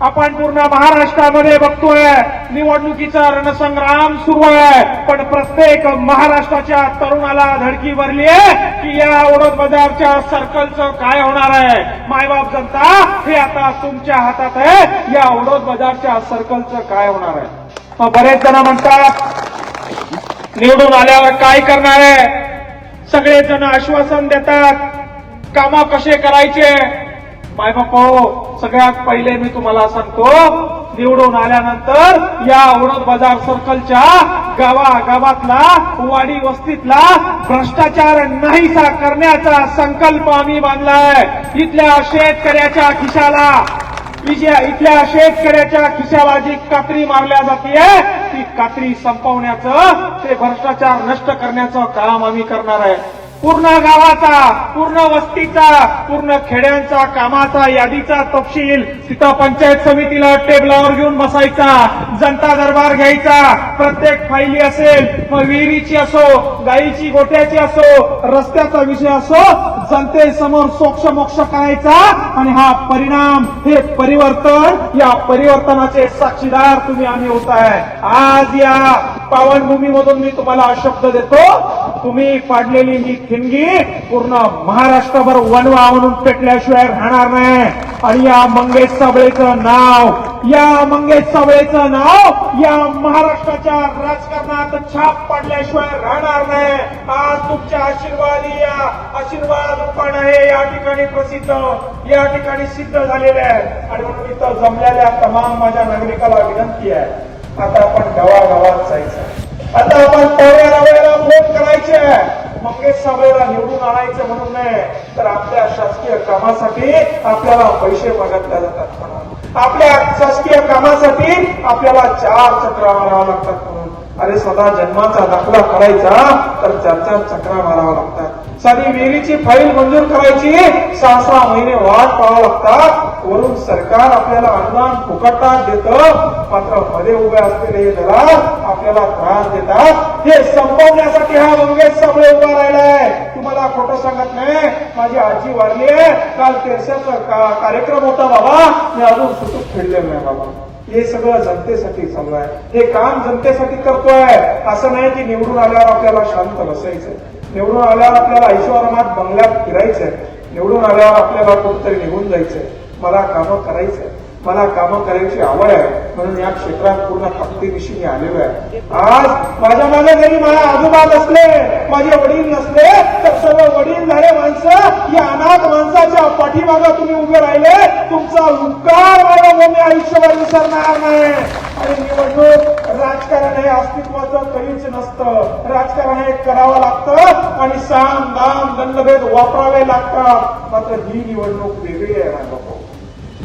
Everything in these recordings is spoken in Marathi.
आपण पूर्ण महाराष्ट्रामध्ये बघतोय निवडणुकीचा रणसंग्राम सुरू आहे. पण प्रत्येक महाराष्ट्राच्या तरुणाला धडकी भरली आहे की या ओढत बाजारच्या सर्कलचं काय होणार आहे? मायबाप जनता हे आता तुमच्या हातात आहे. या ओढत बाजारच्या सर्कलचं काय होणार आहे? मग बरेच जण म्हणतात निवडून आल्यावर काय करणार आहे? सगळे जण आश्वासन देतात कामा कसे करायचे? मायबाप हो, सगळ्यात पहिले मी तुम्हाला सांगतो निवडून आल्यानंतर या औरत बाजार सर्कलच्या गावा गावातला वाडी वस्तीतला भ्रष्टाचार नाहीसा करण्याचा संकल्प आम्ही बांधलाय इथल्या शेतकऱ्याच्या खिशाला इथल्या शेतकऱ्याच्या खिशाला जी कात्री मारल्या जाते ती कात्री संपवण्याचं ते भ्रष्टाचार नष्ट करण्याचं काम आम्ही करणार आहे. पूर्ण गावाचा पूर्ण वस्तीचा पूर्ण खेड्यांचा कामाचा यादीचा तपशील तिथं पंचायत समितीला टेबलावर घेऊन बसायचा जनता दरबार घ्यायचा. प्रत्येक फायली असेल मग विहिरीची असो गाईची गोट्याची असो रस्त्याचा विषय असो जनतेसमोर सोक्ष मोक्ष करायचा आणि हा परिणाम हे परिवर्तन या परिवर्तनाचे साक्षीदार तुम्ही आम्ही होत आहे. आज या पावनभूमीमधून मी तुम्हाला शब्द देतो. तुम्ही पाडलेली ही खिंगी पूर्ण महाराष्ट्रभर वनवा म्हणून पेटल्याशिवाय राहणार नाही. आणि या मंगेश साबळेचं नाव या मंगेश साबळेचं नाव या महाराष्ट्राच्या राजकारणात छाप पाडल्याशिवाय राहणार नाही. आज तुमच्या आशीर्वाद या आशीर्वाद पण हे या ठिकाणी प्रसिद्ध या ठिकाणी सिद्ध झालेले आहे. आणि म्हणून इथं जमलेल्या तमाम माझ्या नागरिकाला विनंती आहे. आता आपण गावागावात जायचं आता आपण पावण्या रावळ्याला फोन करायचे. मंगेश साबळेला निवडून आणायचं म्हणून नाही तर आपल्या शासकीय कामासाठी आपल्याला पैसे मागितल्या जातात म्हणून. आपल्या शासकीय कामासाठी आपल्याला चार चक्रा मारावा लागतात म्हणून. अरे सदा जन्माचा दाखला करायचा तर चार चार चक्रा मारावा लागतात. साधी विहिरीची फाईल मंजूर करायची सहा सहा महिने वाट पाहावं लागतात. वरून सरकार आपल्याला अनुदान फुकटात देत मात्रमध्ये उभे असलेले हे दलाल आपल्याला त्रास देतात. हे संपवण्यासाठी हा मंगेश साबळे उभा राहिलाय. तुम्हाला खोटं सांगत नाही. माझी आजी वारली आहे. काल तेरशाचा का- कार्यक्रम होता बाबा. मी अजून सुटूक खेळलेलो नाही बाबा. हे सगळं जनतेसाठी चालू आहे. हे काम जनतेसाठी करतोय. असं नाही की निवडून आल्यावर आपल्याला शांत बसायचंय. निवडून आल्यावर आपल्याला ऐश्वरमात बंगल्यात फिरायचंय. निवडून आल्यावर आपल्याला कुठतरी निघून जायचंय. मला कामं करायचंय मला कामं करायची आवड आहे. म्हणून या क्षेत्रात पूर्ण ताकदीनिशी मी आलेलो आहे. आज माझ्या मागे जरी माझ्या आजोबा नसले माझे वडील नसले तर सर्व वडील झाले माणसं या अनाथ माणसाच्या पाठीमागा तुम्ही उभे राहिले. तुमचा उपकार मला मी आयुष्यभर विसरणार नाही. आणि निवडणूक राजकारण हे अस्तित्वाचं कधीच नसतं. राजकारण हे करावं लागतं आणि साम दाम दंडभेद वापरावे लागतात. मात्र ही निवडणूक वेगळी आहे ना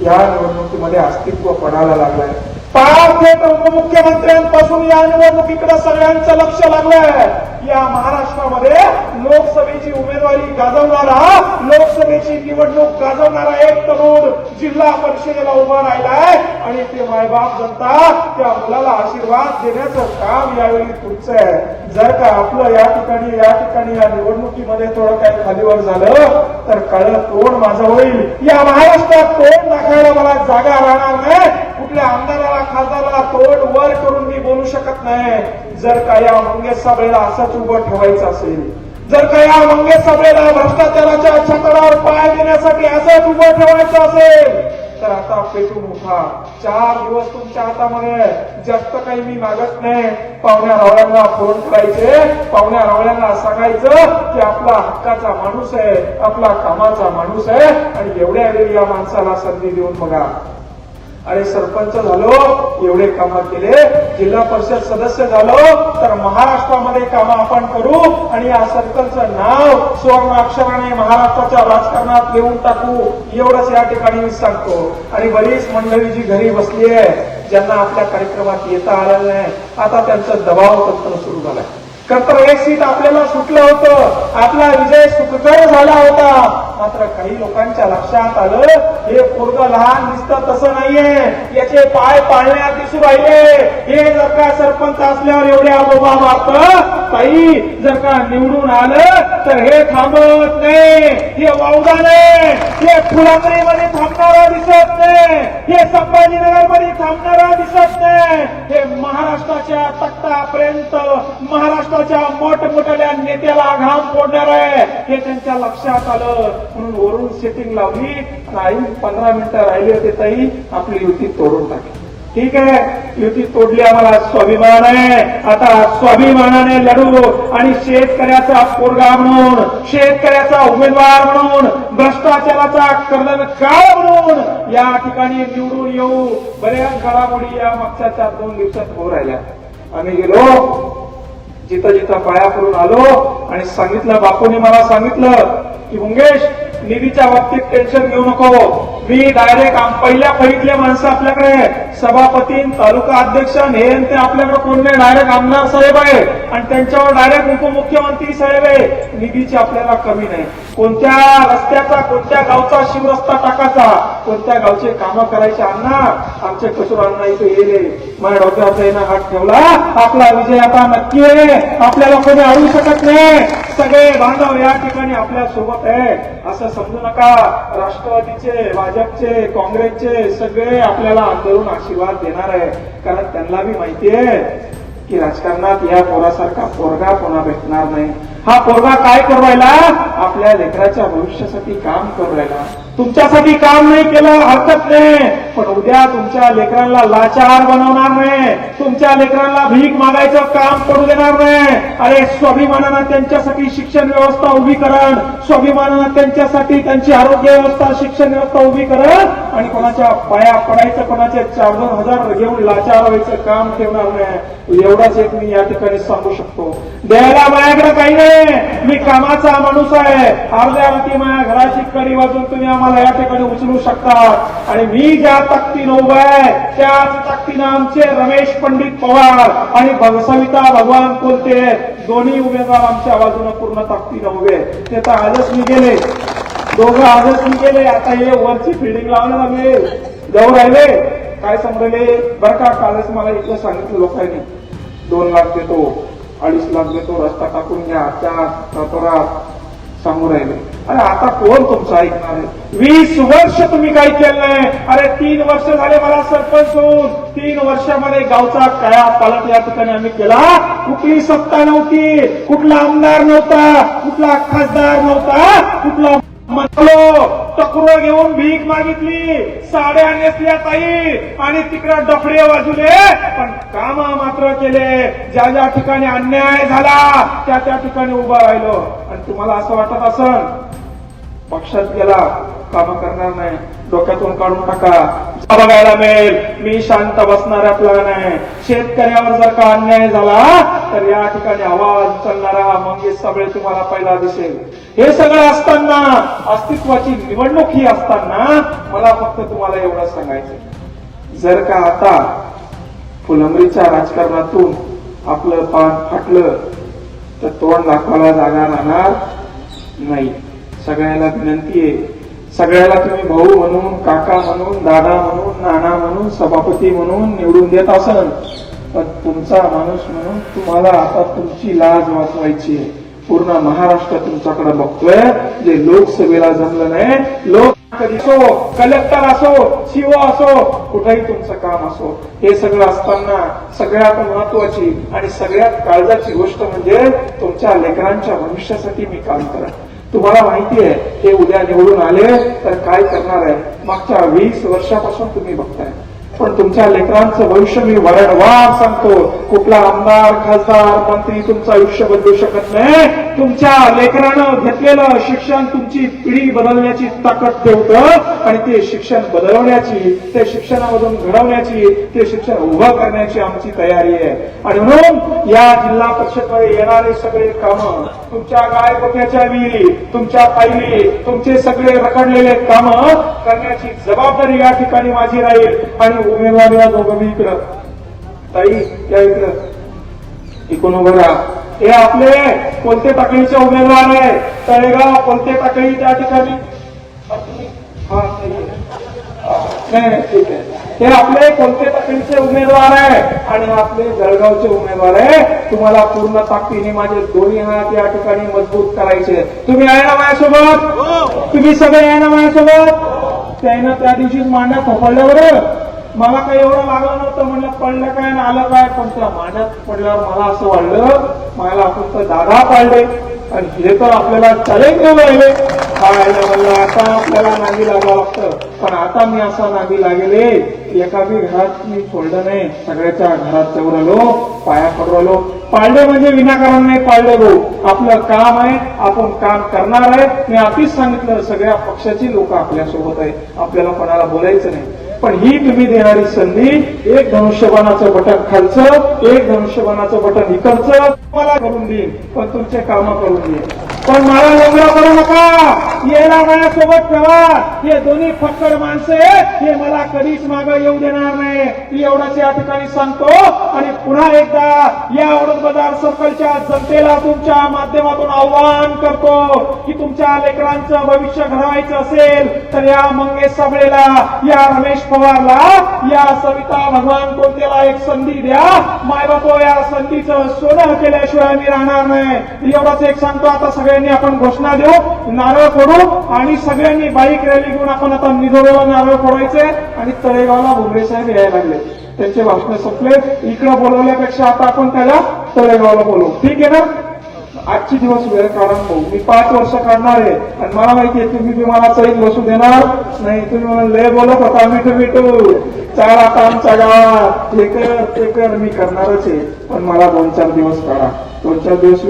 या निवडणुकीमध्ये अस्तित्व पडायला लागलंय. पाच थेट उपमुख्यमंत्र्यांपासून या निवडणुकीकडे सगळ्यांचं लक्ष लागलंय. या महाराष्ट्रामध्ये लोकसभेची उमेदवारी गाजवणारा लोकसभेची निवडणूक गाजवणारा एक तरुण जिल्हा परिषदेला उभा राहिलाय. आणि ते मायबाप जनता त्या मुलाला आशीर्वाद देण्याचं काम यावेळी पुढचं आहे. जर का आपलं या ठिकाणी या ठिकाणी या निवडणुकीमध्ये थोडं काही खालीवर झालं तर कळ तोंड माझं होईल. या महाराष्ट्रात तोंड दाखवायला मला जागा राहणार नाही. कुठल्या आमदाराला खासदाराला तोंड वर करून मी बोलू शकत नाही. जर का या मंगेश साबळेला असंच उभं ठेवायचं असेल जर का या मंगेश साबळेला भ्रष्टाचाराच्या छकडावर पाय देण्यासाठी असंच उभं ठेवायचं असेल तर आता पेटून उठा. चार दिवस तुमच्या हातामध्ये जास्त काही मी मागत नाही. पाहुण्या रावळ्यांना फोन करायचे. पाहुण्या रावळ्यांना सांगायचं की आपला हक्काचा माणूस आहे आपला कामाचा माणूस आहे आणि एवढ्या वेळी या माणसाला संधी देऊन बघा. अरे सरपंच झालो एवढे काम केले. जिल्हा परिषद सदस्य झालो तर महाराष्ट्रामध्ये काम आपण करू आणि या सर्कलचं नाव सुवर्ण अक्षराने महाराष्ट्राच्या राजकारणात लिहून टाकू एवढंच या ठिकाणी मी सांगतो. आणि बरीच मंडळी जी घरी बसली आहे ज्यांना आपल्या कार्यक्रमात येता आलेलं नाही आता त्यांचं दबाव तंत्र सुरू झालंय. खर तर एक सीट आपल्याला सुटलं होतं. आपला विजय सुखकर झाला होता. मात्र काही लोकांच्या लक्षात आलं हे पोरग लहान दिसतं तसं नाहीये. याचे पाय पाळण्यात दिसू राहिले. हे जर का सरपंच असल्यावर एवढे आबोबा मारत ताई जर का निवडून आलं तर हे थांबत नाही. हे वावदाने हे फुलांबरीमध्ये थांबणारा दिसत नाही. हे संभाजीनगरमध्ये थांबणारा दिसत नाही. हे महाराष्ट्राच्या तक्तापर्यंत महाराष्ट्राच्या मोठमोठ्या नेत्याला घाम फोडणार आहे. हे त्यांच्या लक्षात आलं. म्हणून वरून सेटिंग लावली आणि पंधरा मिनिटं राहिली होते ताई आपली युती तोडून टाकली. ठीक आहे? युती तोडली आम्हाला स्वाभिमान आहे आता स्वाभिमानाने लढू आणि शेतकऱ्याचा पोरगा म्हणून शेतकऱ्याचा उमेदवार म्हणून भ्रष्टाचाराचा कर्दन काळ म्हणून या ठिकाणी निवडून येऊ. बऱ्याच घडामोडी या मागच्या चार दोन दिवसात होऊ राहिल्या. आम्ही गेलो. जिथं जिथं पाया करून आलो आणि सांगितलं बापूने मला सांगितलं की मुंगेश निधीच्या बाबतीत टेन्शन घेऊ नको. मी डायरेक्ट पहिल्या फळीतले माणसं आपल्याकडे सभापती तालुका अध्यक्ष हे ते आपल्याकडे कोण नाही. डायरेक्ट आमदार साहेब आहे आणि त्यांच्यावर डायरेक्ट उपमुख्यमंत्री साहेब आहे निधीची आपल्याला कमी नाही. कोणत्या रस्त्याचा कोणत्या गावचा शिवरस्ता टाकायचा? कोणत्या गावचे कामं करायचे? अण्णा आमचे कसूर अण्णा इथे येले. माझ्या डोक्यावरचा येणं हात ठेवला. आपला विजय आता नक्की आहे. आपल्याला कोणी अडवू शकत नाही. सगळे बांधव या ठिकाणी आपल्यासोबत आहे. असं समजू नका. राष्ट्रवादीचे भाजपचे काँग्रेसचे सगळे आपल्याला आंदोलन आशीर्वाद देणार आहे. कारण त्यांना बी माहिती आहे की राजकारणात या पोरासारखा पोरगा कोणा भेटणार नाही. हा पोरगा काय करू राहिला आपल्या लेकराच्या भविष्यासाठी काम करू राहिला तुमच्यासाठी काम नाही केलं हरकत नाही. पण उद्या तुमच्या लेकरांना लाचार बनवणार नाही. तुमच्या लेकरांना भीक मागायचं काम करू देणार नाही. अरे स्वाभिमानानं त्यांच्यासाठी शिक्षण व्यवस्था उभी करण. स्वाभिमानानं त्यांच्यासाठी त्यांची आरोग्य व्यवस्था शिक्षण व्यवस्था उभी करण. आणि कोणाच्या पाया पडायचं कोणाचे चार दोन हजार घेऊन लाचार व्हायचं काम ठेवणार नाही. एवढाच एक मी या ठिकाणी सांगू शकतो. द्यायला माझ्याकडे काही नाही. मी कामाचा माणूस आहे. अर्ध्या माया घराची कडी वाजून तुम्ही आम्हाला या ठिकाणी उचलू शकतात. आणि मी ज्या ताकदीनं उभा आहे त्याच ताकदीनं आमचे रमेश पंडित पवार आणि भग- सविता भगवान कोलते दोन्ही उमेदवार आमच्या बाजूने पूर्ण ताकदीनं उभे ते तर आजच मी गेले दोघं आजच मी गेले आता हे वरची फिल्डिंग लावणार आम्ही जाऊ राहिले. काय समजले बरं का कालच मला इथं सांगितलं लोकांनी. दोन लाख देतो अडीच लाख देतो रस्ता टाकून घ्या त्या सांगू राहिले अरे आता कोण तुमचं ऐकणार आहे? वीस वर्ष तुम्ही काही केलंय अरे तीन वर्ष झाले मला सरपंच होऊन. तीन वर्षामध्ये गावचा काया पालट या ठिकाणी आम्ही केला. कुठली सत्ता नव्हती. कुठला आमदार नव्हता. कुठला खासदार नव्हता. कुठला म्हणलो टकुरं घेऊन भीक मागितली. साड्या नेसल्या ताई. आणि तिकडे डफडे वाजवले. पण काम मात्र केले. ज्या ज्या ठिकाणी अन्याय झाला त्या त्या ठिकाणी उभं राहिलो. आणि तुम्हाला असं वाटत असन? पक्षात गेला. काम करणार नाही. डोक्यातून काढून नका बघायला मिळेल. मी शांत बसणार आपला नाही शेतकऱ्यावर जर का अन्याय झाला तर या ठिकाणी आवाज उचलणारा मग सगळे तुम्हाला पहिला दिसेल. हे सगळं असताना अस्तित्वाची निवडणूक ही असताना मला फक्त तुम्हाला एवढं सांगायचं जर का आता फुलंबरीच्या राजकारणातून आपलं पान फाटलं तर तोंड दाखवायला जागा राहणार नाही. सगळ्याला विनंती आहे सगळ्याला तुम्ही भाऊ म्हणून काका म्हणून दादा म्हणून नाना म्हणून सभापती म्हणून निवडून देत असन पण तुमचा माणूस म्हणून तुम्हाला आता तुमची लाज वाचवायची आहे. पूर्ण महाराष्ट्र तुमच्याकडे बघतोय. जे लोकसभेला जमलं नाही लोक कधी असो कलेक्टर असो शिव असो कुठेही तुमचं काम असो हे सगळं असताना सगळ्यात महत्वाची आणि सगळ्यात काळजाची गोष्ट म्हणजे तुमच्या लेकरांच्या भविष्यासाठी मी काम करा तुम्हाला माहिती आहे हे उद्या निवडून आले तर काय करणार आहे? मागच्या वीस वर्षापासून तुम्ही बघताय. पण तुमच्या लेकरांचं भविष्य मी वारंवार सांगतो. कुठला आमदार खासदार मंत्री तुमचं आयुष्य बदलू शकत नाही. तुमच्या लेकरानं घेतलेलं शिक्षण तुमची पिढी बदलण्याची ताकद ठेवतं आणि ते शिक्षण बदलवण्याची ते शिक्षणामधून घडवण्याची ते शिक्षण उभं करण्याची आमची तयारी आहे. आणि म्हणून या जिल्हा परिषदमध्ये येणारे सगळे कामं तुमच्या गायकोट्याच्या विहिरी तुमच्या पायरी तुमचे सगळे रखडलेले कामं करण्याची जबाबदारी या ठिकाणी माझी राहील. आणि उमेदवार या दोघं इकडं ताई या इकडं इकडून उभं राहा. हे आपले कोणते टाकळीचे उमेदवार आहे? तळेगाव कोणते टाकळी त्या ठिकाणी. हा नाही नाही, ठीक आहे. हे आपले कोणते तकलीचे उमेदवार आहे? आणि आपले जळगावचे उमेदवार आहे. तुम्हाला पूर्ण ताकदीने माझे दोन्ही हात या ठिकाणी मजबूत करायचे तुम्ही आहे ना माझ्यासोबत? तुम्ही सगळे आहे ना माझ्यासोबत? त्यानं त्या दिवशीच मांड्या खोपडल्या बरं मला काही एवढं लागलं नव्हतं म्हणलं पडलं काय ना आलं काय? पण त्या मांड्यात पडल्यावर मला असं वाटलं मला फक्त दादा पाळले. आणि हे तर आपल्याला चॅलेंज देऊ राहिले. काय म्हणलं आता आपल्याला नागी लागावं लागतं. पण आता मी असा नागी लागेले एका बी घरात मी सोडलं नाही. सगळ्याच्या घरात जाऊन आलो पाया पडू पाळले म्हणजे विनाकारण नाही पाळले भाऊ. आपलं काम आहे आपण काम करणार आहे. मी आधीच सांगितलं सगळ्या पक्षाची लोक आपल्यासोबत आहे आपल्याला कोणाला बोलायचं नाही. पण ही तुम्ही देणारी संधी एक धनुष्यबाणाचं बटन खालचं एक धनुष्यबाणाचं बटन इकडचं. मला करून देईन पण तुमचे कामा करून देईन. पण मला लग्न करू नका. यायला माझ्यासोबत ठेवा. हे दोन्ही फक्कड माणसं आहेत. हे मला कधीच मागं येऊ देणार नाही. एवढंच या ठिकाणी सांगतो. आणि पुन्हा एकदा या औरंग बाजार सर्कलच्या जनतेला तुमच्या माध्यमातून आव्हान करतो की तुमच्या लेकरांचं भविष्य घडवायचं असेल तर या मंगेश साबळेला या रमेश पवारला या सविता भगवान कोणतेला एक संधी द्या. मायबापो या संधीचं सोनं केल्याशिवाय मी राहणार नाही. एवढंच एक सांगतो. आता सगळे सगळ्यांनी आपण घोषणा देऊ नारळ फोडू आणि सगळ्यांनी बाईक रॅली घेऊन आपण आता निधोरेला नारळ फोडायचे आणि तळेगावला भुमरे साहेब यायला लागले. त्यांचे भाषण संपले. इकडं बोलवल्यापेक्षा आता आपण त्याला तळेगावला बोलवू. ठीक आहे ना? आजचे दिवस वेळ काढून मी पाच वर्ष काढणार आहे आणि मला माहितीये तुम्ही बी मला चैत बसू देणार नाही. तुम्ही मला लय बोलत होता मिठू मिठू. चार आता आमच्या गावात. हे कर ते कर. मी करणारच आहे. पण मला दोन चार दिवस काढा. दोन दिवस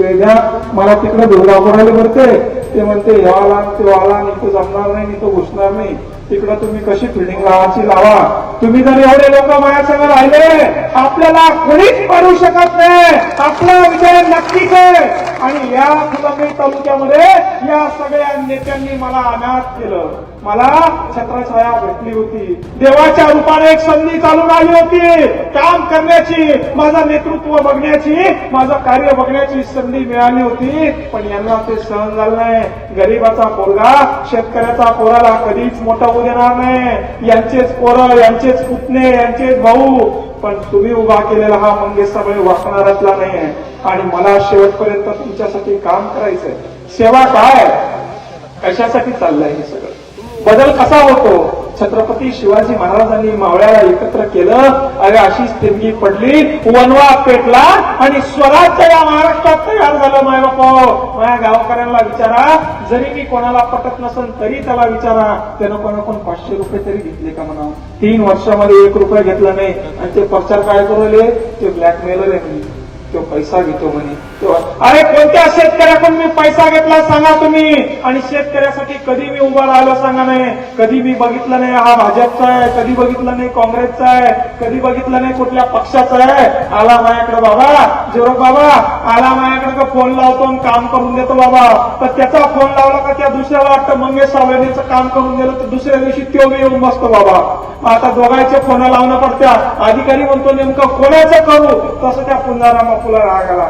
मला तिकडे दुर्गा करायला भरते ते. म्हणते ह्या आला ते आला इथं तो जमणार नाही आणि तो घुसणार नाही. तिकडं तुम्ही कशी फिल्डिंग लावायची लावा. तुम्ही जर एवढे लोक माझ्यासंग राहिले आपल्याला कोणीच पाडू शकत नाही. आपला विचार नक्की या फुलंब्री तालुक्यामध्ये या सगळ्या नेत्यांनी मला अनाथ केलं. मला छत्रछाया भेटली होती. देवाच्या रूपाने एक संधी चालून आली होती. काम करण्याची माझं नेतृत्व बघण्याची माझं कार्य बघण्याची संधी मिळाली होती. पण यांना ते सहन झालं नाही. गरीबाचा पोरगा शेतकऱ्याचा पोराला कधीच मोठा होऊ देणार नाही. यांचेच पोरं यांचेच पुतणे यांचेच भाऊ पण तुम्ही उभा केलेला हा मंगेश सगळे वाकणारातला नाही आहे आणि मला शेवटपर्यंत तुमच्यासाठी काम करायचंय. सेवा काय? कशासाठी चाललंय हे सगळं? बदल कसा होतो? छत्रपती शिवाजी महाराजांनी मावळ्याला एकत्र केलं अरे अशीच तिरगी पडली. वनवा पेटला आणि स्वराज्य या महाराष्ट्रात तयार झालं माय बापा. माझ्या गावकऱ्यांना विचारा. जरी मी कोणाला पटत नसेल तरी त्याला विचारा. त्यानं कोणाकोण पाचशे रुपये तरी घेतले का म्हणा तीन वर्षामध्ये एक रुपये घेतला नाही. आणि ते प्रचार काय करू ते ब्लॅकमेलर आहे तो पैसा घेतो म्हणे. अरे कोणत्या शेतकऱ्याकडून मी पैसा घेतला सांगा तुम्ही. आणि शेतकऱ्यासाठी कधी मी उभा राहिलो सांगा नाही. कधी मी बघितलं नाही हा भाजपचा आहे. कधी बघितलं नाही काँग्रेसचा आहे. कधी बघितलं नाही कुठल्या पक्षाचा आहे. आला माझ्याकडे बाबा. जेव्हा बाबा. आला माझ्याकडे फोन लावतो आणि काम करून देतो बाबा. तर त्याचा फोन लावला का त्या दुसऱ्याला वाटतं मंगेश सावळेचं काम करून दिलं तर दुसऱ्या दिवशी तो मी येऊन बसतो बाबा. आता दोघांचे फोन लावणं पडत्या. अधिकारी म्हणतो नेमकं कोणाचं करू? तसं त्या पुंजारामा फुला राग आला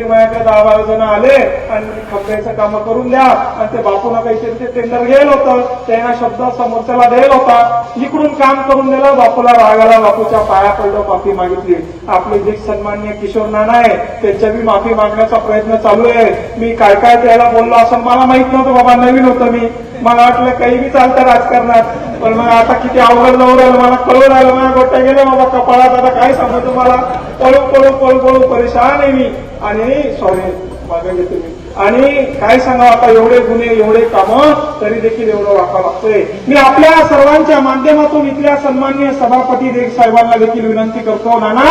शेतकरी माझ्याकडे दहा बारा जण आले आणि मी काम करून द्या आणि ते बापूला काहीतरी ते टेंडर घेल होतं त्यांना शब्द समोरच्याला देल होता. इकडून काम करून दिलं बापूला रागाला बापूच्या पाया पडलं माफी मागितली. आपले जे सन्मान्य किशोर नाना आहे त्यांच्या मी माफी मागण्याचा प्रयत्न चालू आहे. मी काय काय त्याला बोललो असं मला माहीत नव्हतं बाबा नवीन होतं मी. मला वाटलं काही बी चालतं राजकारणात. पण मग आता किती अवघड जाऊ राहिलं मला कळून राहिलं मला गोट्या गेले बाबा कपाळात आता काय सांगू तुम्हाला? पळू पळू पळू पळू परेशान आहे मी. आणि सॉरी मागे तुम्ही. आणि काय सांगा आता एवढे गुन्हे एवढे कामं तरी देखील एवढं वाकावं लागतोय मी आपल्या सर्वांच्या माध्यमातून इथल्या सन्मान्य सभापती देख साहेबांना देखील विनंती करतो नाना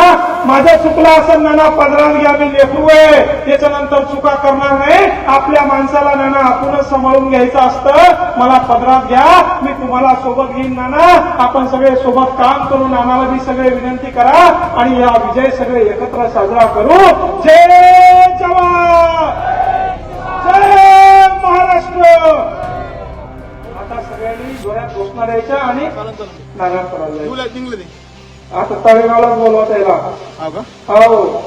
माझं चुकलं असं नाना पदरात घ्या मी लेकरू आहे. त्याच्यानंतर चुका करणार नाही. आपल्या माणसाला नाना आपणच सांभाळून घ्यायचं असतं. मला पदरात घ्या मी तुम्हाला सोबत घेईन नाना. आपण सगळे सोबत काम करू नानाला मी सगळे विनंती करा आणि या विजय सगळे एकत्र साजरा करू. जय जवान! महाराष्ट्र आता सगळ्यांनी जोरात घोषणा द्यायच्या आणि करायला ते आता तळेगावला बोलवता यायला हो हो.